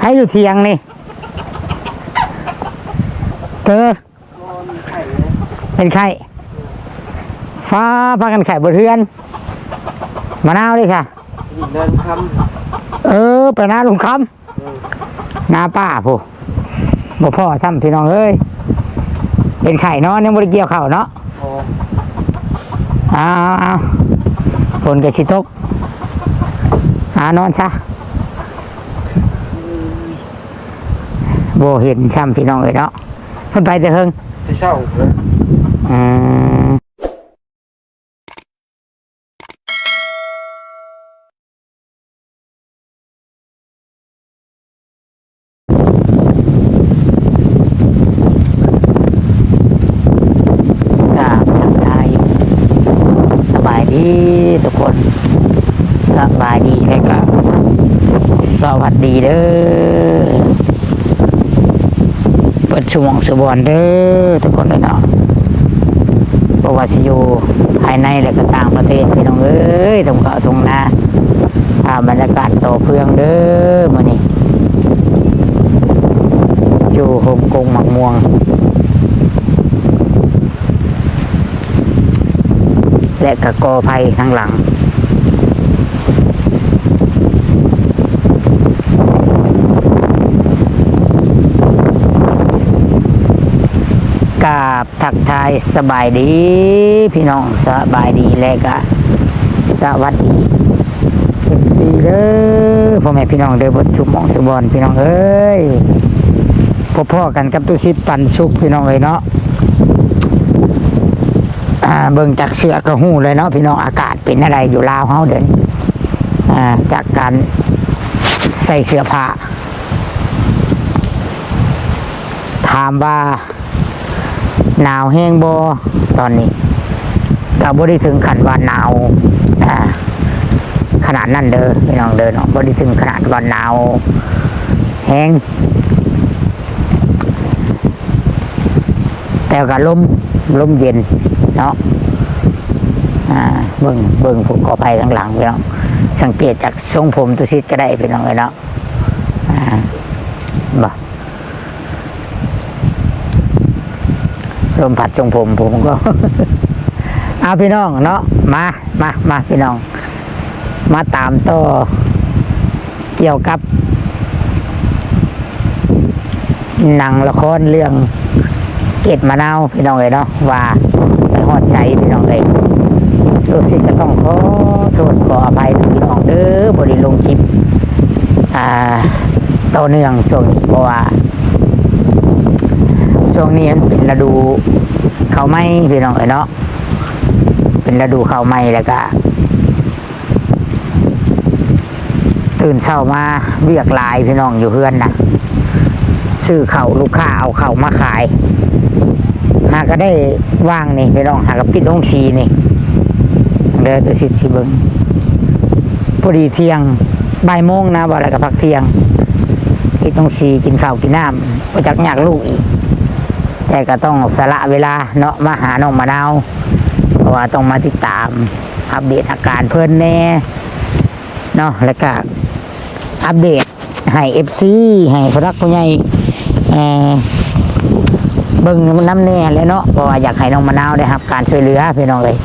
ให้อยู่เทียงนี่ เธอ เป็นไข่ ฟ้าพากันไข่บนเทือน มะนาวดิค่ะ เดินคเออ ไปหน้าลุงคำหน้าป้าผู้บ่พ่อซ้ำพี่น้องเอ้ย เป็นไข่เนาะยังบริเกี่ยวเข่าวเนาะำโอ้เอาเอาเอาฝนกับชิตกหานอนซะ บเห็นช้ำพี่น้องเลยเนาะเพิ่นไปแต่เฮิงจะเช่าเลยอืมกราบทักทายสบายดีทุกคน สบายดีแล้วก็สวัสดีเด้อ เปิดช่วงสบอนเด้อทุกคนเลยเนาะเพราะว่าสิอยู่ภายในและก็ต่างประเทศพี่น้องเอ้ยตรงเขาะตรงนาภาพบรรยากาศต่อเพื่องเด้อมื้อนี้อยู่โฮมกงหมักม่วงและกะกอไผ่ข้างหลัง ราบทักทายสบายดี พี่น้องสบายดีและก็สวัสดีเป็นสีเด้อพ่อแม่พี่น้องเด้อบทชุมหมองสุบอนพี่น้องเอ้ยพบพ่อกันกับตุสิตปันสุขพี่น้องเอ้ยเนาะเบิ่งจากเสือกระหูเลยเนาะพี่น้องอากาศเป็นอะไรอยู่ลาวเฮาเดินจากการใส่เสื้อผ้าถามว่า หนาวแห้งบอตอนนี้ก็บ่ได้ถึงขันว่าหนาวขนาดนั้นเด้อพี่น้องเดินออกบ่ได้ถึงขนาดว่าหนาวแห้งแต่ก็ลมลมเย็นเนาะเบิ่งเบิ่งผูกกอไผ่ข้างหลังพี่น้องสังเกตจากทรงผมตุซิดก็ได้พี่น้องเลยเนาะบ่ ลมผัดทรงผมผมก็ เอาพี่น้องเนาะมามามาพี่น้อง มาตามต่อเกี่ยวกับ หนังละครเรื่องเกตมะนาวพี่น้องเลยเนาะว่าไปฮอดใจพี่น้องเลยรู้สึกก็ต้องขอโทษขออภัยพี่น้องเด้อบริลงคลิป อ่าต่อเนื่องช่วงนี้เพราะว่า ช่วงนี้มันเป็นฤดูเขาไม้พี่น้องเอ๋ยเนาะเป็นฤดูเขาไม้แล้วก็ตื่นเช้ามาเรียกลายพี่น้องอยู่เพื่อนนะซื้อเขาลูกค้าเอาเขามาขาย หาก็ได้ว่างนี่พี่น้องหากับปิดองชีนี่เดินตัวสิทธิ์สิเบิงพอดีเที่ยงบ่ายโมงนะบ่อะไรกับพักเที่ยงปิดองชีกินข้าวกินน้ำปจักอยากลูกอีก แต่ก็ต้องสละเวลาเนาะมาหาน้องมะนาวเพราะว่าต้องมาติดตามอัปเดตอาการเพิ่นแน่เนาะแล้วก็อัปเดตให้เอฟซีให้พนักผู้ใหญ่เอ่อเบิ่งน้ำแน่แล้วเนาะเพราะว่าอยากให้น้องมะนาวได้รับการช่วยเหลือพี่น้องเลย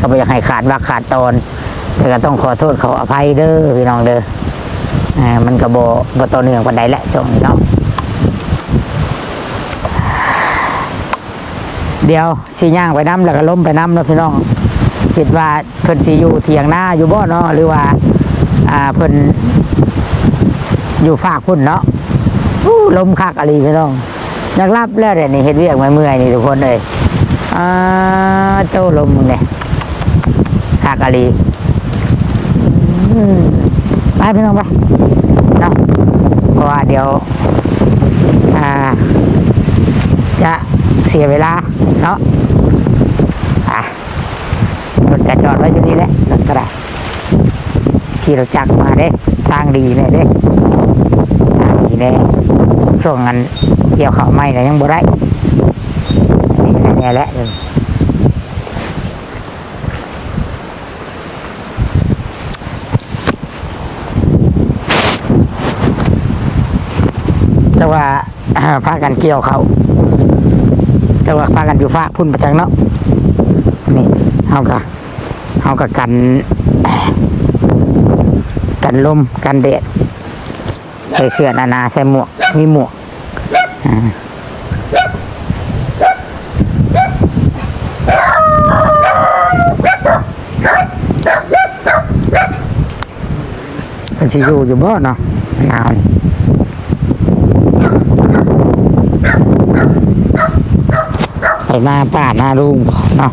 ก็ไม่อยากให้ขาดว่าขาดตอนแต่ก็ต้องขอโทษขออภัยเด้อพี่น้องเด้ออ่ามันก็บ่บ่ต่อเนื่องปานใดและส่งเนาะ เดี๋ยวสีย่างไปน้ำแล้วก็ล้มไปน้ำเนาะพี่น้องคิดว่าเพิ่นสีอยู่เถียงหน้าอยู่บ่เนาะหรือว่าอ่าเพิ่นอยู่ฝากพุ่นเนาะลมคักอะไรพี่น้องอยากรับแล้วเดี๋ยวนี้เฮ็ดเวียกเมื่อยนี่ทุกคนเลยอ่าเจ้าลมเนี่ยคักอะไรไปพี่น้องไปเนาะเพราะว่าเดี๋ยว อ่า จะ เสียเวลาเนาะอะรถกระจอดไว้อยู่นี่แหละรถกระดาษขี่รถจักรมาเด้ ทางดีเลยเด้ทางดีเลยส่งงันเกี่ยวเขาวไม่นะยังบ่ได้นี่แค่นี้แหละแต่ว่าพากันเกี่ยวเขา แต่ว่าพากันอยู่ฟ้าพุ่นประจังเนาะนี่เอากะเอากะกัน กันลมกันแดดใส่เสื้อนานาใส่หมวกมีหมวกอ่ามันสิอยู่อยู่บ่เนาะหนาวนี่ไป หน้าป้าหน้าลุงเนาะ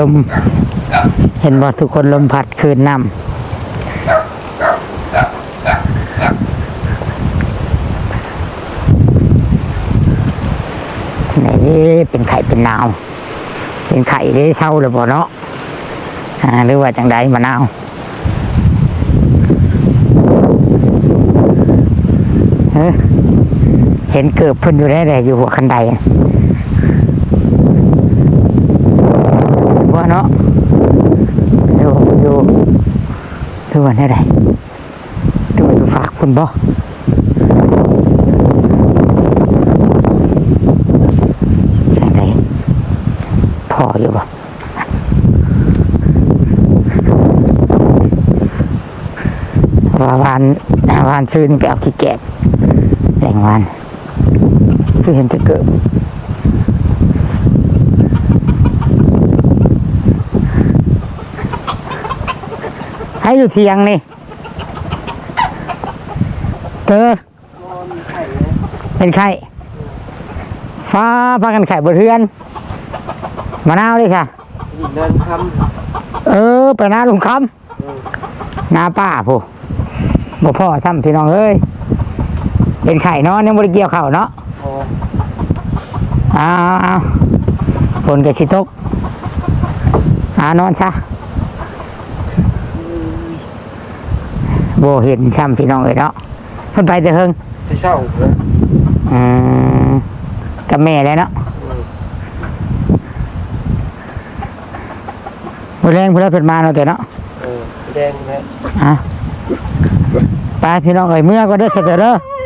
ลม เห็นว่าทุกคนลมพัดคืนน้ำที่ไหนเป็นไข่เป็นนาว เป็นไข่ได้เศร้าเลยบ่เนาะหรือว่าจังใดมะนาว เห็นเกิบพิ่นอยู่ได้เลยอยู่หัวคันไดว่าเนาะอยู่อยู่ดูว่าได้ไดดูว่าอยู่ฝากคุณบ่จังใดพออยู่บ่วาวานวานซื้อนี่ไปเอาขี้แก่ งวานคือเห็นจะเกิดให้อยู่เทียงนี่เจอเป็นไข้ฟ้าพากันไข่บนเรือนมะนาวเลยค่ะเดินคเออ ไปนาลุงคำนาป้าผู้บ่พ่อซ้ำพี่น้องเอ้ย เป็นไข่เนาะยังบริเกี่ยวเข่าวเนาะำพออ้าวอ้าวผลกระชิตกอานอนซะโบเห็นซ้ำพี่น้องเอ้ยเนาะเพิ่นไปแต่เฮิงจะเช่าเลยอืมกับแม่แล้วเนาะบ่แรงเพิ่นเพิ่นมาเนาะแต่เนาะเออแดงเลยอะไปพี่น้องเอ้ยเมื่อก็ได้อเสร็จเด้ออ่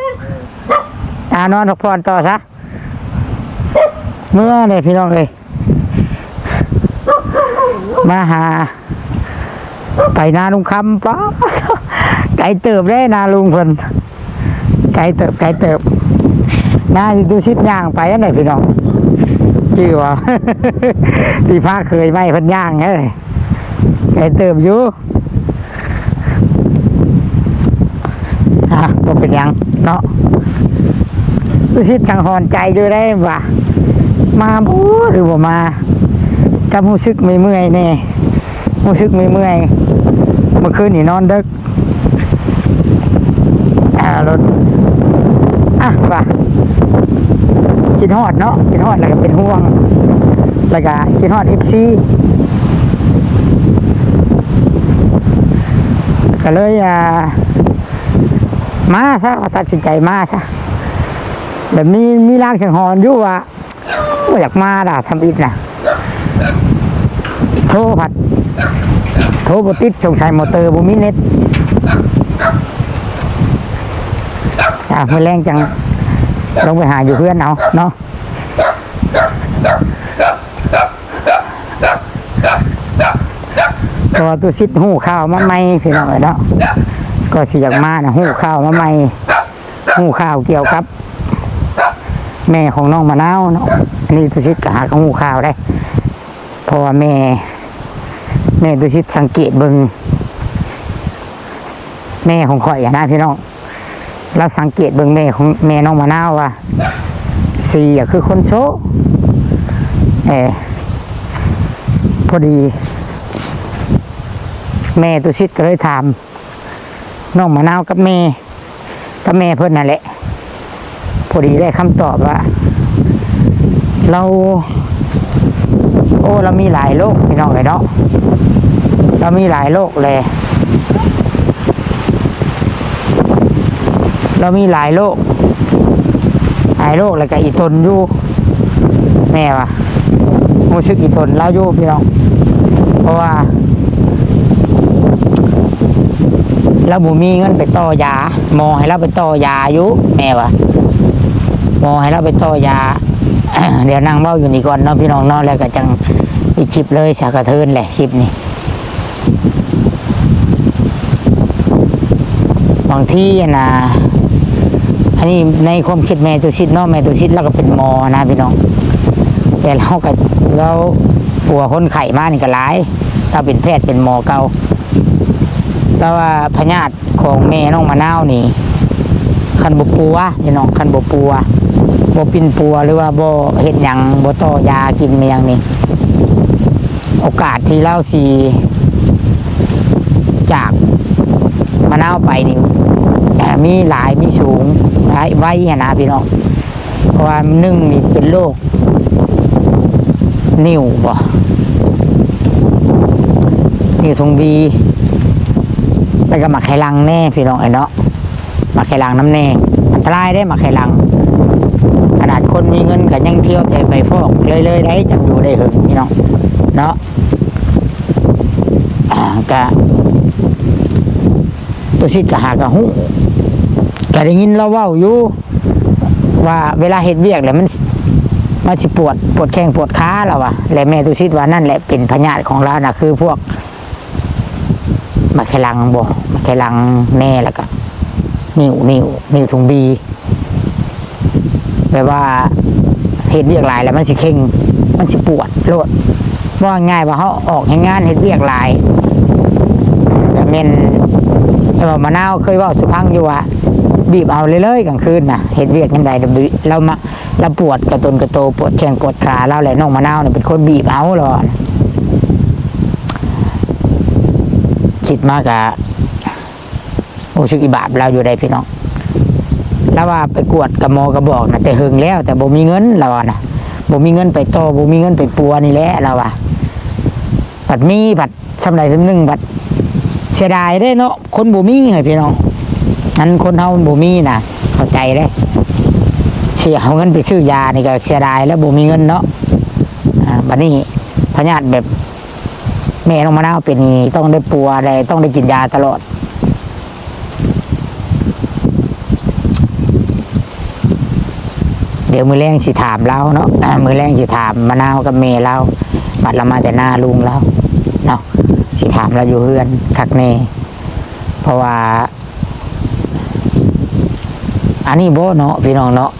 านอนพักผ่อนต่อซะเมื่อเลยพี่น้องเอ้ยมาหา ไปนาลุงคำป้าไก่เติบได้นาลุงเพิ่นไก่เติบไก่เติบนาอยู่ดูชิดย่างไปอันไหนพี่น้องชื่อว่าที่พาเคยไหมเพิ่นย่างเอ้ยไก่เติบอยู่อะก็เป็นยังเนาะ รู้สิจังหอนใจอยู่ได้ว่ามาบูหรือว่ามากับรู้สึกไม่เมื่อยแน่รู้สึกไม่เมื่อยเมื่อคืนนี่นอนดึกอ่ารถอะว่าคิดฮอดเนาะคิดฮอดแล้วก็เป็นห่วงแล้วก็คิดฮอดเอฟซีก็เลยอ่ามาซะว่าตัดสินใจมาซะ แบบนี้มีร่างสังหรณ์อยู่ว่าว่อยากมาด่าทำอิฐนะโทรผัด โทรบติดสงสัยมอเตอร์บ่มีเน็ตอะเมื่อแรงจังลงไปหาอยู่เพื่อนเอาเนาะเพราะว่าตัวซิดหูข้าวมาไม่พี่น้องเอ้ยเนาะก็สิอยากมานะหูข้าวมาใหม่หูข้าวเกี่ยวกับ แม่ของน้องมะนาวเนาะอันนี้ตุชิตก็หาของหูข้าวได้เพราะว่าแม่แม่ตุชิตสังเกตเบิงแม่ของข่อยอะนะพี่น้องเราสังเกตเบิงแม่ของแม่น้องมะนาวว่าสีอะคือคนโซเออพอดี แม่ตุชิตก็เลยถามน้องมะนาวกับแม่กับแม่เพิ่อนนั่นแหละ พอดีได้คำตอบว่า เรา โอ้เรามีหลายโรคพี่น้องเลยเนาะเรามีหลายโรคเลย เรามีหลายโรคหลายโรคแล้วก็อีตนอยู่แม่ว่ะรู้สึกอีตนเราอยู่พี่น้อง เพราะว่าแล้วบ่มีเงินไปต่อยาหมอให้เราไปต่อยาอยู่แม่ว่า หมอให้เราไปต่อยา เดี๋ยวนั่งเบ้าอยู่นี่ก่อนเนาะพี่น้องเนาะแล้วก็จังอีกคลิปเลยสากระเทินแหละคลิปนี้บางที่นะอันนี้ในความคิดแม่ตุชิดเนาะแม่ตุชิดแล้วก็เป็นหมอนะพี่น้อง แต่เราก็เราปัวคนไข้มานี่ก็หลายเราเป็นแพทย์เป็นหมอเก่าแต่ว่าพญาติของแม่น้องมะนาวนี่คันบปัวพี่น้องคันบปัว บ่ปินปัวหรือว่าบ่เฮ็ดหยังบ่ต่อยากินเมียงนี่ โอกาสที่เล่าสีจากมะนาวไปนี่อ่มีหลายมีสูงหลายไว้นะพี่น้องเพราะว่าหนึ่งนี่เป็นโรคนิ่วบ่นิ่วทรงบีแล้วก็มักไข่ลังแน่พี่น้องไอ้เนาะมักไข่ลังน้ำแน่อันตรายได้มักไข่ลัง ขนาดคนมีเงินก็ยังเที่ยวแต่ไปฟอกเลยเลยๆได้จังอยู่ได้เหอะพี่น้องเนาะกะตัวชิดกะหากะหูก็ได้ยินเราเว้าอยู่ว่าเวลาเห็ดเวียกแล้วมันมันสิปวดปวดแข้งปวดขาเราอะและแม่ตุชิดว่านั่นแหละเป็นพญาติของเรานะคือพวกมาแคลังบ่มาแคลังแน่แล้วก็นิ้วนิ้วนิ้วถุงบี แบบว่าเห็ดเวียกหลายแล้วมันสิเข่งมันสิปวดโลดว่าง่ายว่าเขาออกงานเห็ดเวียกหลายแต่เมนแต่ว่ามะนาวเคยว่าสุพังอยู่ว่าบีบเอาเลยๆกลางคืนนะเห็ดเวียกยังไงเรามาเราปวดกระตุนกระโตปวดแข้งปวดขาเราแหละน้องมะนาวเนี่ยเป็นคนบีบเอาหรอคิดมากอะโอ้ชึกอีบาปเราอยู่ได้พี่น้อง แล้วว่าไปกวดกับหมอกระบอกนะแต่หึงแล้ว แต่บ่มีเงินเราอะนะบ่มีเงินไปโตอบ่มีเงินไปปัวนี่แหละเราอะผัดมีผัดสำไรสำนึงผัดเสียดายได้เนาะคนบ่มีไงพี่น้องนั้นคนเฮาบ่มีนะเข้าใจได้เสียเอาเงินไปซื้อยานี่ก็เสียดายแล้วบ่มีเงินเนาะบัดนี้พญาติแบบแม่น้องมะนาวเป็นนี่ต้องได้ปัวได้ต้องได้กินยาตลอด เดี๋ยวมือแรงสิถามเราเนาะมือแรงสิถามมะนาวกับเมเราบัดเรามาแต่หน้าลุงเราเนาะสิถามเราอยู่เฮือนคักเน่เพราะว่า อันนี้โบเนาะพี่น้องเนาะ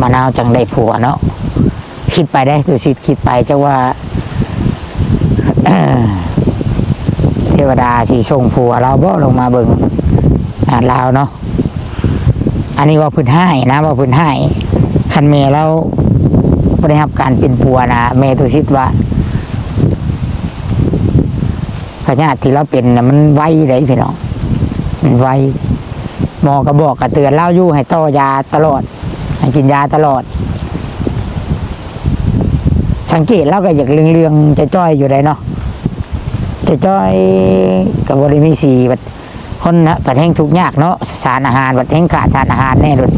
มะนาวจังได้ผัวเนาะคิดไปได้ดูสิคิดไปจะว่าเทวดาสีส่งผัวเราบ่ลงมาเบิ่งอ่าเราเนาะอันนี้ว่าพื้นให้นะว่าพื้นให้ คันเมย์แล้วบริหับการเป็นปัวนะเมตุชิดว่าพญาติที่เราเป็นนะมันไวเลยพี่น้องมันไวหมอก็บอกก็เตือนเล่าอยู่ให้ต่อยาตลอด ให้กินยาตลอด สังเกตแล้วก็อยากเรืองๆจะจ้อยอยู่เลยเนาะจะจ้อยกับบริมีสีบัดคนนะบัดแห้งทุกยากเนาะสารอาหารบัดแห้งขาดสารอาหารแน่เลย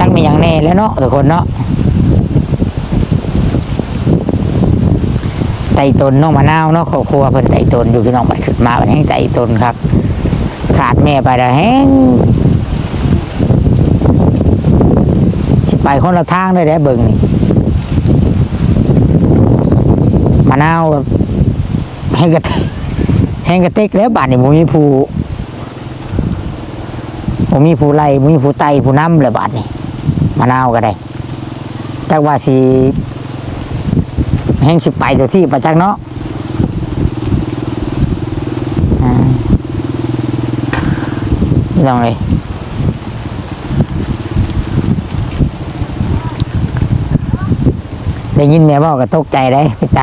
จักมีอย่างแน่แล้วเนาะทุกคนเนาะไต่ตนน้องมะนาวเนาะครอบครัวเพิ่นไต่ตนอยู่พี่น้องบัดขึ้นมาบัดแห้งไต่ตนครับ ขาดแม่ไปแล้วแห้งสิไปคนละทางเลยได้เบิ่งนี่มะนาวแห้งกระแห้งกระเตกแล้วบาดนี่บ่มีผู้บ่มีผู้ไล่บ่มีผู้ไต่ผู้นำเลยบาดนี่ มะนาวก็ได้จักว่าสีแห้งสิไปตัวที่ประจักเนาะอ่าไม่ต้องเลยได้ยินแม่บอกก็ตกใจได้ไปไต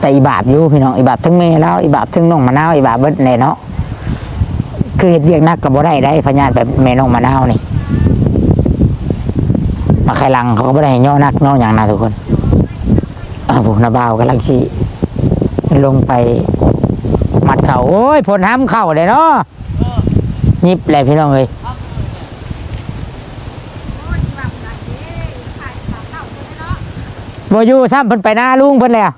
แต่อีบาบอยู่พี่น้องอีบาบทั้งแม่แล้วอีบาบทั้งน้องมะนาวอีบาบเบิดแน่เนาะคือเห็ดเวียกนักกับบ่ได้ได้พญาติแบบแม่น้องมะนาวนี่ มาไข่ลังเขาก็ไม่ได้ย่อนักย่ออย่างนะทุกคนอาผมนาบาวกำลังชีลงไปมัดเขาโอ้ยผลห้ำเข่าเลยเนาะยิบเลยพี่น้องเลยบอยู่ซ้ำเพิ่นไปหน้าลุงเพิ่นแล้ว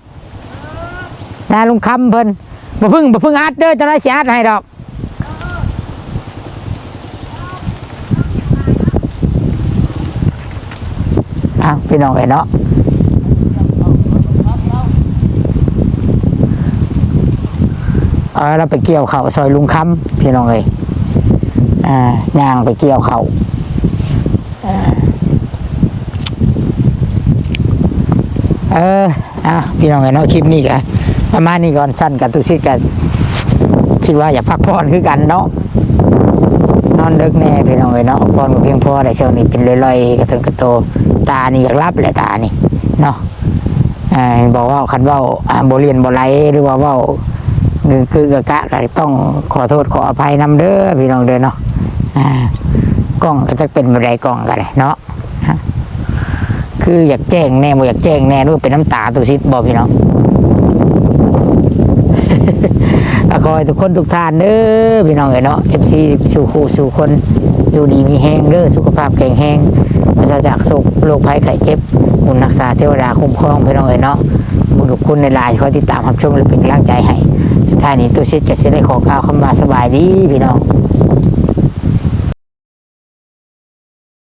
หน้าลุงคำเพิ่นบ่พึ่งบ่พึ่งอัดเด้อจะได้สิอัดให้ดอก พี่น้องเอ้เนาะเอาเราไปเกี่ยวเขาซอยลุงค้ำพี่น้องเอ้ยอ่ายางไปเกี่ยวเขาเอออะพี่น้องเอ้ยเนาะคลิปนี้กันประมาณนี้ก่อนสั้นกับตุชิดกันคิดว่าอย่าพักผ่อนคือกันเนาะ อนดึกแน่พี่น้องเอ้ยเนาะก่อนเพียงพอแต่ช่วงนี้เป็นลอยๆกระเทิงกระโตตานี่อยากรับแหละตานี่เนาะบอกว่าคันเว่าอ่าโบเรียนโบไรหรือว่าเว่าคือคือกะกะก็ต้องขอโทษขออภัยนำเด้อพี่น้องเด้อเนาะกล้องก็จะเป็นบันไดกล้องกันเลยเนาะคืออยากแจ้งแน่บ่อยากแจ้งแน่ด้วยเป็นน้ำตาตุซิดบอกพี่น้อง ก็ขอให้ทุกคนทุกท่านเด้อพี่น้องเอ๋ยเนาะเอฟซีสู่คู่สู่คนอยู่ดีมีแห้งเด้อสุขภาพแข็งแรงปราศจากโรคโรคภัยไข้เจ็บบุญรักษาเทวดาคุ้มครองพี่น้องเอ๋ยเนาะบุญทุกคุณในลายคอยติดตามรับชมและเป็นกำลังใจให้สุดท้ายนี้ตัวชิดจะเสิได้ขอกล่าวคำว่าสบายดีพี่น้อง